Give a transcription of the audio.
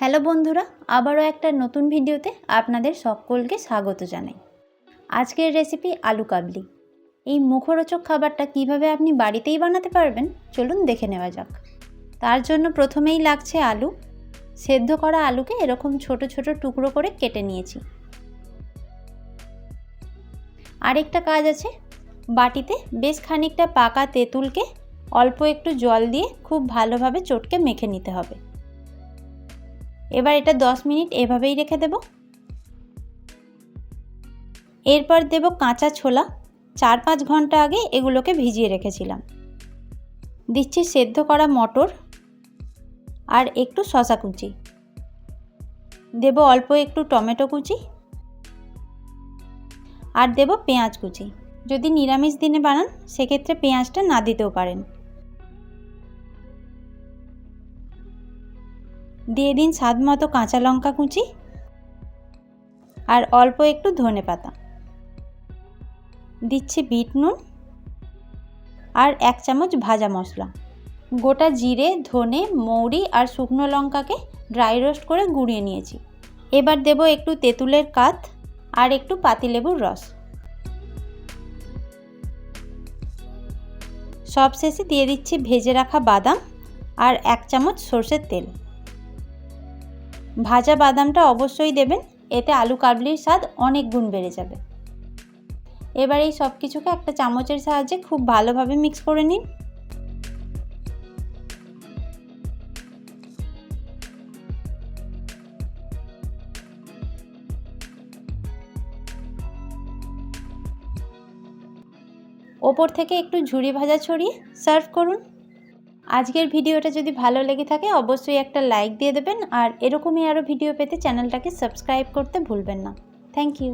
Hello বন্ধুরা, আবারও একটা নতুন ভিডিওতে আপনাদের সকলকে স্বাগত জানাই। আজকের রেসিপি আলু কাবলি। এই মুখরোচক খাবারটা কীভাবে আপনি বাড়িতেই বানাতে পারবেন, চলুন দেখে নেওয়া যাক। তার জন্য প্রথমেই লাগছে আলু। সেদ্ধ করা আলুকে এরকম ছোট ছোট টুকরো করে কেটে নিয়েছি। আরেকটা কাজ আছে, বাটিতে বেশ খানিকটা পাকা তেঁতুলকে অল্প একটু জল দিয়ে খুব ভালোভাবে চটকে মেখে নিতে হবে। এবার এটা 10 মিনিট এভাবেই রেখে দেব। এরপর দেব কাঁচা ছোলা। চার পাঁচ ঘণ্টা আগে এগুলোকে ভিজিয়ে রেখেছিলাম। দিচ্ছি সেদ্ধ করা মটর আর একটু শশা কুচি। দেব অল্প একটু টমেটো কুচি আর দেব পেঁয়াজ কুচি। যদি নিরামিষ দিনে বানান, সেক্ষেত্রে পেঁয়াজটা না দিতেও পারেন। দিয়ে দিন স্বাদ মতো কাঁচা লঙ্কা কুচি আর অল্প একটু ধনে পাতা। দিচ্ছি বিট নুন আর এক চামচ ভাজা মশলা। গোটা জিরে, ধনে, মৌরি আর শুকনো লঙ্কাকে ড্রাই রোস্ট করে গুঁড়িয়ে নিয়েছি। এবার দেব একটু তেঁতুলের কাত আর একটু পাতিলেবুর রস। সবশেষে দিয়ে দিচ্ছি ভেজে রাখা বাদাম আর এক চামচ সর্ষের তেল। ভাজা বাদামটা অবশ্যই দেবেন, এতে আলু কাবলির স্বাদ অনেক গুণ বেড়ে যাবে। এবার এই সব কিছুকে একটা চামচের সাহায্যে খুব ভালোভাবে মিক্স করে নিন। ওপর থেকে একটু ঝুরি ভাজা ছড়িয়ে সার্ভ করুন। আজকের ভিডিওটা যদি ভালো লেগে থাকে, অবশ্যই একটা লাইক দিয়ে দেবেন আর এরকমই আরও ভিডিও পেতে চ্যানেলটাকে সাবস্ক্রাইব করতে ভুলবেন না। Thank you